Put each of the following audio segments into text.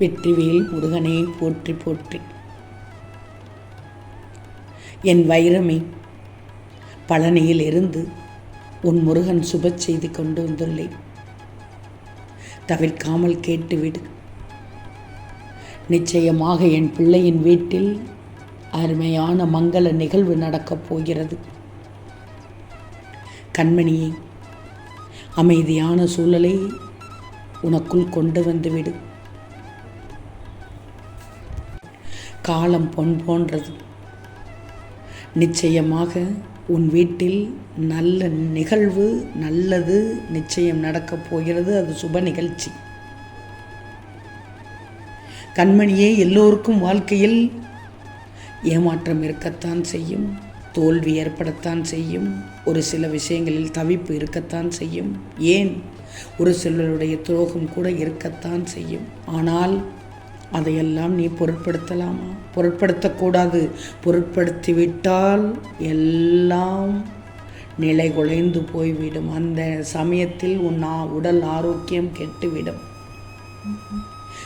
வெற்றிவேல் முருகனே போற்றி போற்றி. என் வைரமே பழனியில் இருந்து உன் முருகன் சுப செய்தி கொண்டு வந்துள்ளேன் தவிர்க்காமல் கேட்டுவிடு. நிச்சயமாக என் பிள்ளையின் வீட்டில் அருமையான மங்கள நிகழ்வு நடக்கப் போகிறது. கண்மணியை அமைதியான சூழலை உனக்குள் கொண்டு வந்துவிடு காலம் பொன் போன்றது. நிச்சயமாக உன் வீட்டில் நல்ல நிகழ்வு நல்லது நிச்சயம் நடக்கப் போகிறது. அது சுப நிகழ்ச்சி. கண்மணியே எல்லோருக்கும் வாழ்க்கையில் ஏமாற்றம் இருக்கத்தான் செய்யும். தோல்வி ஏற்படத்தான் செய்யும். ஒரு சில விஷயங்களில் தவிப்பு இருக்கத்தான் செய்யும். ஏன்? ஒரு சிலருடைய துரோகம் கூட இருக்கத்தான் செய்யும். ஆனால் அதையெல்லாம் நீ பொருட்படுத்தலாமா? பொருட்படுத்தக்கூடாது. பொருட்படுத்திவிட்டால் எல்லாம் நிலை குலைந்து போய்விடும். அந்த சமயத்தில் உன் உடல் ஆரோக்கியம் கெட்டுவிடும்.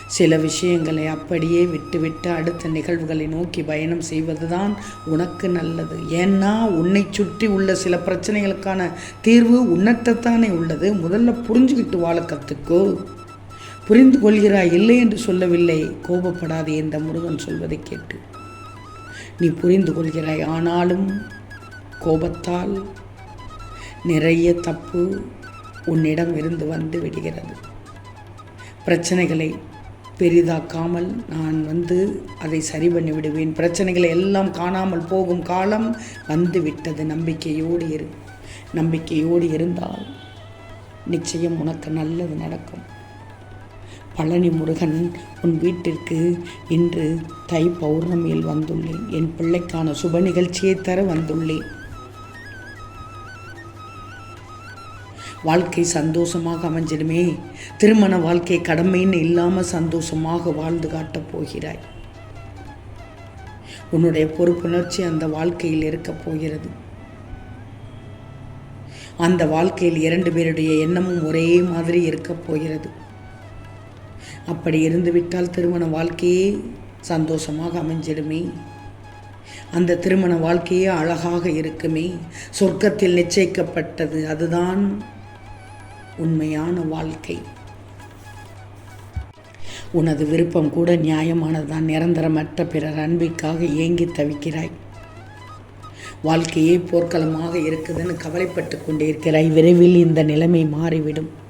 சில விஷயங்களை அப்படியே விட்டுவிட்டு அடுத்த நிகழ்வுகளை நோக்கி பயணம் செய்வதுதான் உனக்கு நல்லது. ஏன்னா உன்னை சுற்றி உள்ள சில பிரச்சனைகளுக்கான தீர்வு உன்னட்டத்தானே உள்ளது. முதல்ல புரிஞ்சுக்கிட்டு வாழ கற்றுக்கோ புரிந்து கொள்கிறாய் இல்லை என்று சொல்லவில்லை. கோபப்படாதே என்ற முருகன் சொல்வதை கேட்டு. நீ புரிந்து கொள்கிறாய் ஆனாலும் கோபத்தால் நிறைய தப்பு உன்னிடம் இருந்து வந்து விடுகிறது. பிரச்சனைகளை பெரிதாக்காமல் நான் வந்து அதை சரி பண்ணி விடுவேன். பிரச்சனைகளை எல்லாம் காணாமல் போகும் காலம் வந்து விட்டது. நம்பிக்கையோடு இரு. நம்பிக்கையோடு இருந்தால் நிச்சயம் உனக்கு நல்லது நடக்கும். பழனி முருகன் உன் வீட்டிற்கு இன்று தை பௌர்ணமியில் வந்துள்ளேன். என் பிள்ளைக்கான சுப நிகழ்ச்சியை தர வந்துள்ளேன். வாழ்க்கை சந்தோஷமாக அமைஞ்சிடுமே. திருமண வாழ்க்கை கடமைன்னு இல்லாமல் சந்தோஷமாக வாழ்ந்து காட்டப் போகிறாய். உன்னுடைய பொறுப்புணர்ச்சி அந்த வாழ்க்கையில் இருக்கப் போகிறது. அந்த வாழ்க்கையில் இரண்டு பேருடைய எண்ணமும் ஒரே மாதிரி இருக்கப் போகிறது. அப்படி இருந்துவிட்டால் திருமண வாழ்க்கையே சந்தோஷமாக அமைஞ்சிடுமே. அந்த திருமண வாழ்க்கையே அழகாக இருக்குமே. சொர்க்கத்தில் நிச்சயிக்கப்பட்டது அதுதான் உண்மையான வாழ்க்கை. உனது விருப்பம் கூட நியாயமானதுதான். நிரந்தரமற்ற பிறர் அன்பிற்காக ஏங்கி தவிக்கிறாய். வாழ்க்கையே போர்க்களமாக இருக்குதுன்னு கவலைப்பட்டு கொண்டிருக்கிறாய் விரைவில் இந்த நிலைமை மாறிவிடும்.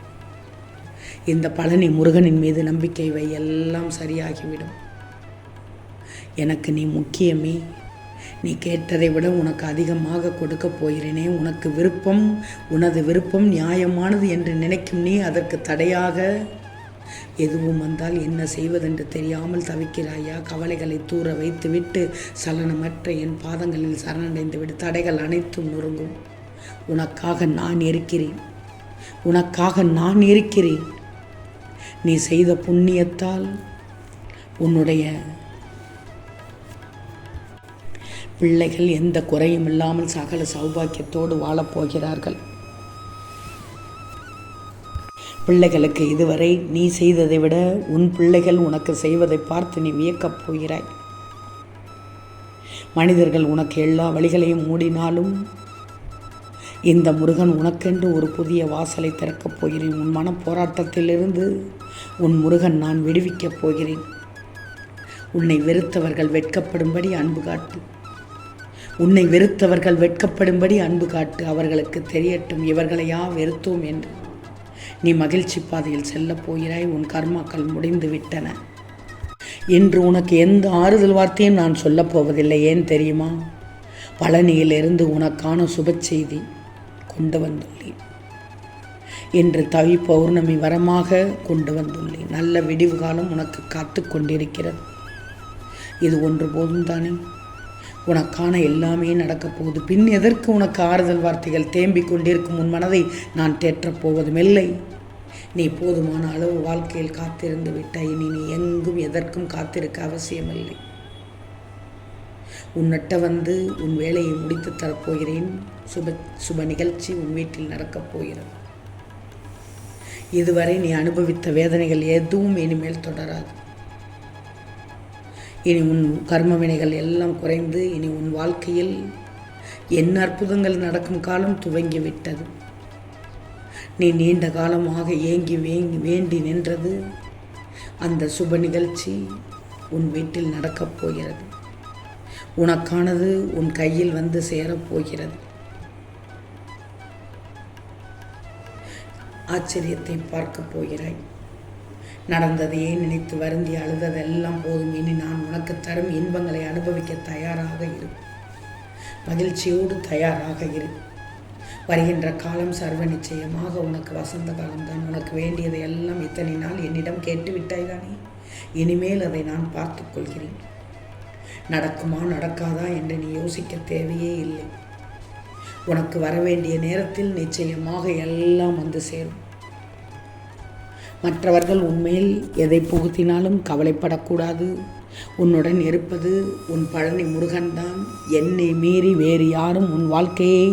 இந்த பழனி முருகனின் மீது நம்பிக்கை வை எல்லாம் சரியாகிவிடும். எனக்கு நீ முக்கியமே. நீ கேட்டதை விட உனக்கு அதிகமாக கொடுக்க போகிறேனே. உனக்கு விருப்பம் உனது விருப்பம் நியாயமானது என்று நினைக்கும் நீ அதற்கு தடையாக எதுவும் வந்தால் என்ன செய்வதென்று தெரியாமல் தவிக்கிறாயா? கவலைகளை தூர வைத்துவிட்டு சலனமற்ற என் பாதங்களில் சரணடைந்து விடு. தடைகள் அனைத்தும் நொறுங்கும். உனக்காக நான் இருக்கிறேன். உனக்காக நான் இருக்கிறேன். நீ செய்த புண்ணியத்தால் உன்னுடைய பிள்ளைகள் எந்த குறையும் இல்லாமல் சகல சௌபாக்கியத்தோடு வாழப்போகிறார்கள் பிள்ளைகளுக்கு இதுவரை நீ செய்ததை விட உன் பிள்ளைகள் உனக்கு செய்வதை பார்த்து நீ வியக்கப் போகிறாய். மனிதர்கள் உனக்கு எல்லா வழிகளையும் மூடினாலும் இந்த முருகன் உனக்கென்று ஒரு புதிய வாசலை திறக்கப் போகிறேன். உன் மன போராட்டத்திலிருந்து உன் முருகன் நான் விடுவிக்கப் போகிறேன். உன்னை வெறுத்தவர்கள் வெட்கப்படும்படி அன்பு காட்டு. உன்னை வெறுத்தவர்கள் வெட்கப்படும்படி அன்பு காட்டு. அவர்களுக்கு தெரியட்டும் இவர்களையா வெறுத்தோம் என்று. நீ மகிழ்ச்சி பாதையில் செல்லப் போகிறாய். உன் கர்மாக்கள் முடிந்து விட்டன. இன்று உனக்கு எந்த ஆறுதல் வார்த்தையும் நான் சொல்லப் போவதில்லை. ஏன் தெரியுமா? பழனியிலிருந்து உனக்கான சுப செய்தி. கொண்டு வந்துள்ளேன் என்று தவி பௌர்ணமி வரமாக கொண்டு வந்துள்ளேன் நல்ல விடிவு காலம் உனக்கு காத்து கொண்டிருக்கிறது. இது ஒன்று போதும் தானே? உனக்கான எல்லாமே நடக்கப் போகுது. பின் எதற்கு உனக்கு ஆறுதல் வார்த்தைகள் தேம்பிக் கொண்டிருக்கும்? உன் மனதை நான் தேற்றப் போவதுமில்லை நீ போதுமான அளவு வாழ்க்கையில் காத்திருந்து விட்டாய். இனி நீ எங்கும் எதற்கும் காத்திருக்க அவசியமில்லை. உன்னிட்ட வந்து உன் வேலையை முடித்து தரப்போகிறேன் சுப சுப நிகழ்ச்சி உன் வீட்டில் நடக்கப் போகிறது. இதுவரை நீ அனுபவித்த வேதனைகள் எதுவும் இனிமேல் தொடராது. இனி உன் கர்ம வினைகள் எல்லாம் குறைந்து இனி உன் வாழ்க்கையில் என்ன அற்புதங்கள் நடக்கும் காலம் துவங்கிவிட்டது. நீ நீண்ட காலமாக ஏங்கி வேங்கி வேண்டி நின்றது. அந்த சுப நிகழ்ச்சி உன் வீட்டில் நடக்கப் போகிறது. உனக்கானது உன் கையில் வந்து சேரப்போகிறது. ஆச்சரியத்தை பார்க்கப் போகிறாய். நடந்ததையே நினைத்து வருந்தி அழுததெல்லாம் போதும். இனி நான் உனக்கு தரும் இன்பங்களை அனுபவிக்க தயாராக இரு. மகிழ்ச்சியோடு தயாராக இரு. வருகின்ற காலம் சர்வ நிச்சயமாக உனக்கு வசந்த காலம்தான். உனக்கு வேண்டியதை எல்லாம் இத்தனை நாள் என்னிடம் கேட்டு விட்டாய்தானே இனிமேல் அதை நான் பார்த்துக்கொள்கிறேன் நடக்குமா நடக்காதா என்று நீ யோசிக்க தேவையே இல்லை. உனக்கு வர வேண்டிய நேரத்தில் நிச்சயமாக எல்லாம் வந்து சேரும். மற்றவர்கள் உண்மையில் எதை புகுத்தினாலும் கவலைப்படக்கூடாது. உன்னுடன் இருப்பது உன் பழனி முருகன்தான். என்னை மீறி வேறு யாரும் உன் வாழ்க்கையை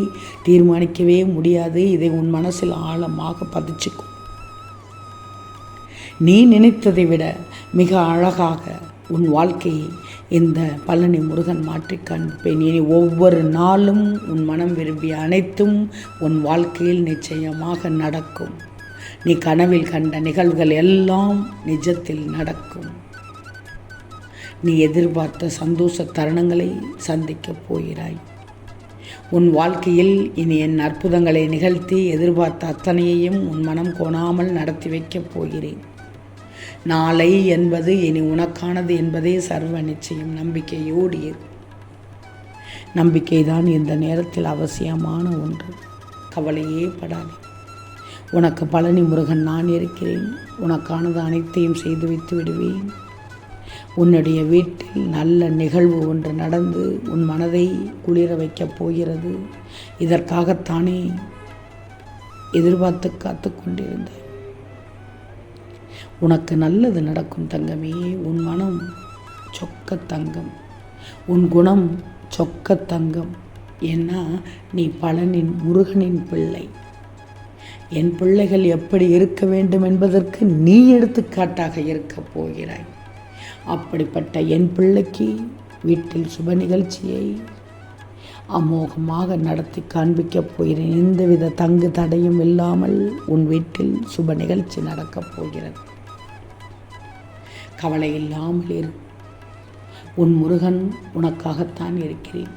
தீர்மானிக்கவே முடியாது. இதை உன் மனசில் ஆழமாக பதிச்சுக்கும் நீ நினைத்ததை விட மிக அழகாக உன் வாழ்க்கையை இந்த பழனி முருகன் மாற்றி காண்பிப்பேன். இனி ஒவ்வொரு நாளும் உன் மனம் விரும்பிய அனைத்தும் உன் வாழ்க்கையில் நிச்சயமாக நடக்கும். நீ கனவில் கண்ட நிகழ்வுகள் எல்லாம் நிஜத்தில் நடக்கும். நீ எதிர்பார்த்த சந்தோஷ தருணங்களை சந்திக்கப் போகிறாய். உன் வாழ்க்கையில் இனி என் அற்புதங்களை நிகழ்த்தி எதிர்பார்த்த அத்தனையையும் உன் மனம் கோணாமல் நடத்தி வைக்கப் போகிறேன். நாளை என்பது இனி உனக்கானது என்பதே சர்வ நிச்சயம். நம்பிக்கையோடு நம்பிக்கை நம்பிக்கைதான் இந்த நேரத்தில் அவசியமான ஒன்று. கவலையே படாதே. உனக்கு பழனி முருகன் நான் இருக்கிறேன். உனக்கானது அனைத்தையும் செய்து வைத்து விடுவேன். உன்னுடைய வீட்டில் நல்ல நிகழ்வு ஒன்று நடந்து உன் மனதை குளிர வைக்கப் போகிறது. இதற்காகத்தானே எதிர்பார்த்து காத்து கொண்டிருந்தேன். உனக்கு நல்லது நடக்கும் தங்கமே உன் மனம் சொக்க தங்கம். உன் குணம் சொக்க தங்கம். ஏன்னா நீ பழனின் முருகனின் பிள்ளை. என் பிள்ளைகள் எப்படி இருக்க வேண்டும் என்பதற்கு நீ எடுத்துக்காட்டாக இருக்கப் போகிறாய். அப்படிப்பட்ட என் பிள்ளைக்கு வீட்டில் சுப நிகழ்ச்சியை அமோகமாக நடத்தி காண்பிக்கப் போகிறேன். எந்தவித தங்கு தடையும் இல்லாமல் உன் வீட்டில் சுப நிகழ்ச்சி நடக்கப் போகிறது. கவலை இல்லாமல் இரு உன் முருகன் உனக்காகத்தான் இருக்கிறேன்.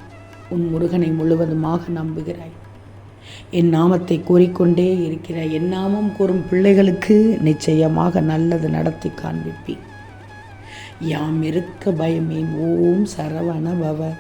உன் முருகனை முழுவதுமாக நம்புகிறாய். என் நாமத்தை கூறிக்கொண்டே இருக்கிறாய் என் நாமம் கூறும் பிள்ளைகளுக்கு நிச்சயமாக நல்லது நடத்தி காண்பிப்பேன். யாம் இருக்க பயமே ஓம் சரவண பவ.